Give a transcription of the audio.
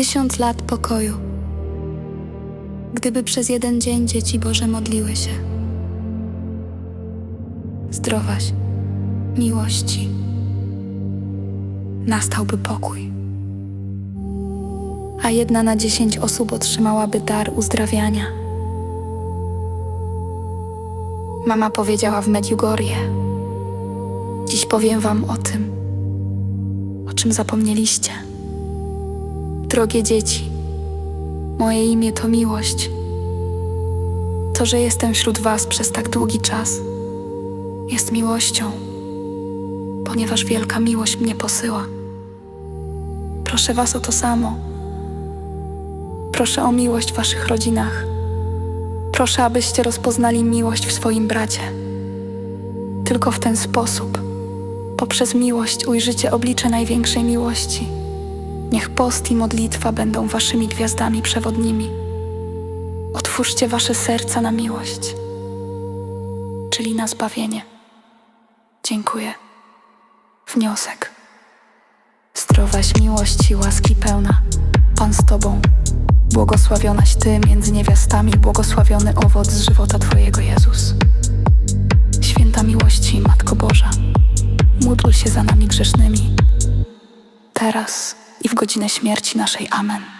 Tysiąc lat pokoju. Gdyby przez jeden dzień dzieci Boże modliły się. Zdrowaś, miłości. Nastałby pokój. A jedna na dziesięć osób otrzymałaby dar uzdrawiania. Mama powiedziała w Medjugorje. Dziś powiem wam o tym, o czym zapomnieliście. Drogie dzieci, moje imię to miłość. To, że jestem wśród Was przez tak długi czas, jest miłością, ponieważ wielka miłość mnie posyła. Proszę Was o to samo. Proszę o miłość w Waszych rodzinach. Proszę, abyście rozpoznali miłość w swoim bracie. Tylko w ten sposób, poprzez miłość, ujrzycie oblicze największej miłości. Niech post i modlitwa będą waszymi gwiazdami przewodnimi. Otwórzcie wasze serca na miłość, czyli na zbawienie. Dziękuję. Wniosek. Zdrowaś miłości, łaski pełna, Pan z Tobą. Błogosławionaś Ty między niewiastami, błogosławiony owoc żywota Twojego Jezus. Święta miłości, Matko Boża, módl się za nami grzesznymi, teraz i w godzinę śmierci naszej. Amen.